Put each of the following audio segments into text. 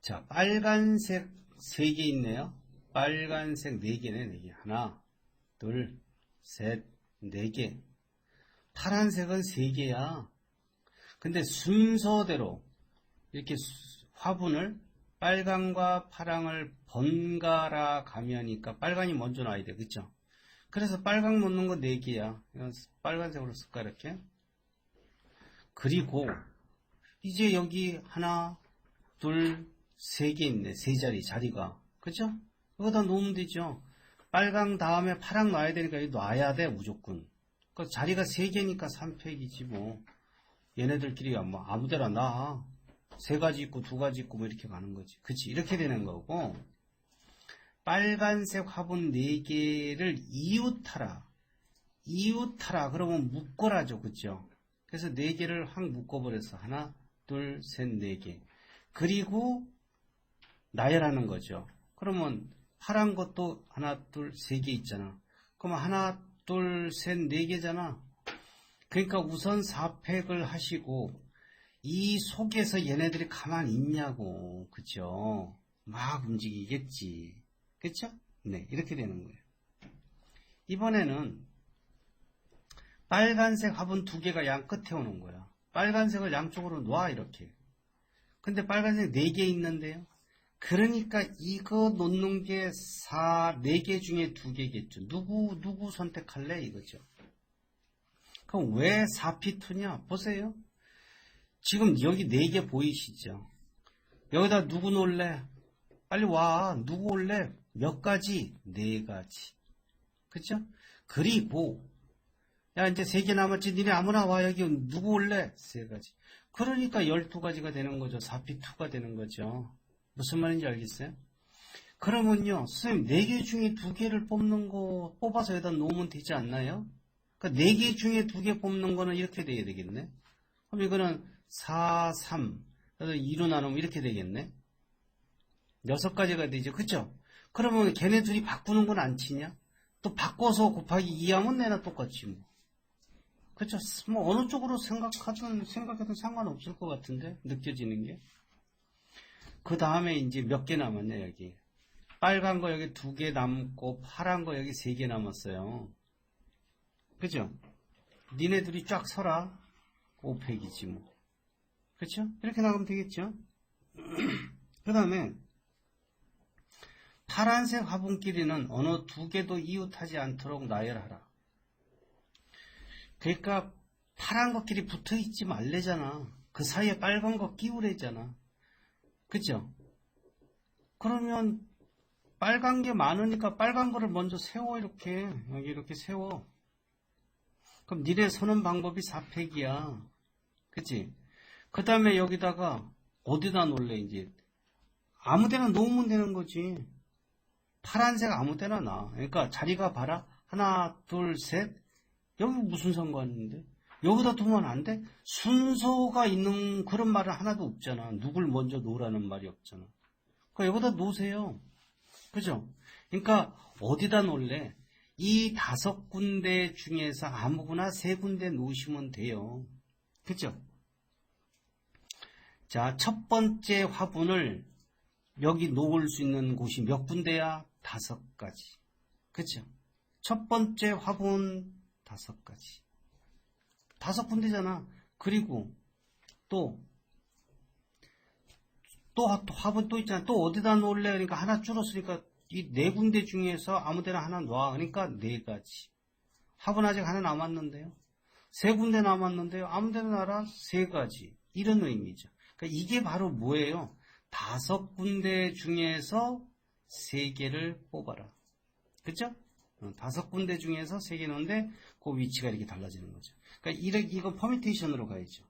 자, 빨간색 3개 있네요. 빨간색 4개네, 4개. 하나, 둘, 셋, 4개. 파란색은 3개야. 근데 순서대로 이렇게 수- 화분을 빨강과 파랑을 번갈아 가면이니까 빨간이 먼저 나와야 돼. 그쵸? 그래서 빨강 놓는 거 4개야. 이건 빨간색으로 쓸까, 이렇게? 그리고 이제 여기 하나, 둘, 세 개 있네. 세 자리, 자리가. 그죠? 여기다 놓으면 되죠. 빨강 다음에 파랑 놔야 되니까 여기 놔야 돼, 무조건. 그 자리가 세 개니까 3팩이지, 뭐. 얘네들끼리 뭐 아무 데나 놔. 세 가지 있고 두 가지 있고 뭐 이렇게 가는 거지. 그치? 이렇게 되는 거고. 빨간색 화분 네 개를 이웃하라. 이웃하라. 그러면 묶어라죠. 그죠? 그래서 네 개를 확 묶어버려서 하나, 둘, 셋, 네 개. 그리고 나열하는 거죠. 그러면 파란 것도 하나, 둘, 세 개 있잖아. 그러면 하나, 둘, 셋, 네 개잖아. 그러니까 우선 4팩을 하시고 이 속에서 얘네들이 가만히 있냐고. 그죠? 막 움직이겠지. 그쵸? 네, 이렇게 되는 거예요. 이번에는 빨간색 화분 두 개가 양 끝에 오는 거야. 빨간색을 양쪽으로 놔, 이렇게. 근데 빨간색 네 개 있는데요. 그러니까 이거 놓는 게 4, 4개 중에 두 개겠죠. 누구, 누구 선택할래? 이거죠. 그럼 왜 4피투냐? 보세요. 지금 여기 네개 보이시죠? 여기다 누구 놓을래? 빨리 와. 누구 올래? 몇 가지? 네 가지. 그쵸? 그리고, 야, 이제 세 개 남았지. 니네 아무나 와. 여기 누구 올래? 세 가지. 그러니까 12가지가 되는 거죠. 4P2가 되는 거죠. 무슨 말인지 알겠어요? 그러면요, 선생님, 4개 중에 2개를 뽑는 거, 뽑아서 여기다 놓으면 되지 않나요? 그러니까 4개 중에 2개 뽑는 거는 이렇게 돼야 되겠네? 그럼 이거는 4, 3, 그래서 2로 나누면 이렇게 되겠네? 6가지가 되죠. 그쵸? 그러면 걔네 둘이 바꾸는 건 안 치냐? 또 바꿔서 곱하기 2 하면 내나 똑같지 뭐. 그쵸? 뭐 어느 쪽으로 생각하든 생각해도 상관없을 것 같은데 느껴지는 게. 그 다음에 이제 몇 개 남았냐 여기. 빨간 거 여기 두 개 남고 파란 거 여기 세 개 남았어요. 그죠? 니네들이 쫙 서라. 5팩이지 뭐. 그쵸? 이렇게 나가면 되겠죠? 그 다음에 파란색 화분끼리는 어느 두 개도 이웃하지 않도록 나열하라. 그러니까 파란 것끼리 붙어 있지 말래잖아. 그 사이에 빨간 거 끼우래잖아. 그죠? 그러면 빨간 게 많으니까 빨간 거를 먼저 세워 이렇게 여기 이렇게 세워. 그럼 니네 서는 방법이 4팩이야. 그치? 그 다음에 여기다가 어디다 놓을래 이제 아무 데나 놓으면 되는 거지. 파란색 아무 데나 놔. 그러니까 자리가 봐라. 하나, 둘, 셋. 여기 무슨 상관인데? 여기다 두면 안 돼? 순서가 있는 그런 말은 하나도 없잖아. 누굴 먼저 놓으라는 말이 없잖아. 그러니까 여기다 놓으세요. 그죠? 그러니까 어디다 놓을래? 이 다섯 군데 중에서 아무거나 세 군데 놓으시면 돼요. 그죠? 자, 첫 번째 화분을 여기 놓을 수 있는 곳이 몇 군데야? 다섯 가지. 그쵸? 첫 번째 화분 다섯 가지. 다섯 군데잖아. 그리고 또, 또 화- 또 화분 또 있잖아. 또 어디다 놓을래? 그러니까 하나 줄었으니까 이 네 군데 중에서 아무 데나 하나 놔. 그러니까 네 가지. 화분 아직 하나 남았는데요. 세 군데 남았는데요. 아무 데나 놔라. 세 가지. 이런 의미죠. 그러니까 이게 바로 뭐예요? 다섯 군데 중에서 세 개를 뽑아라. 그죠? 어, 다섯 군데 중에서 세 개 넣는데 그 위치가 이렇게 달라지는 거죠. 그러니까 이렇게 이거 퍼미테이션으로 가야죠.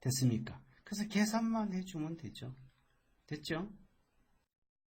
됐습니까? 그래서 계산만 해주면 되죠. 됐죠?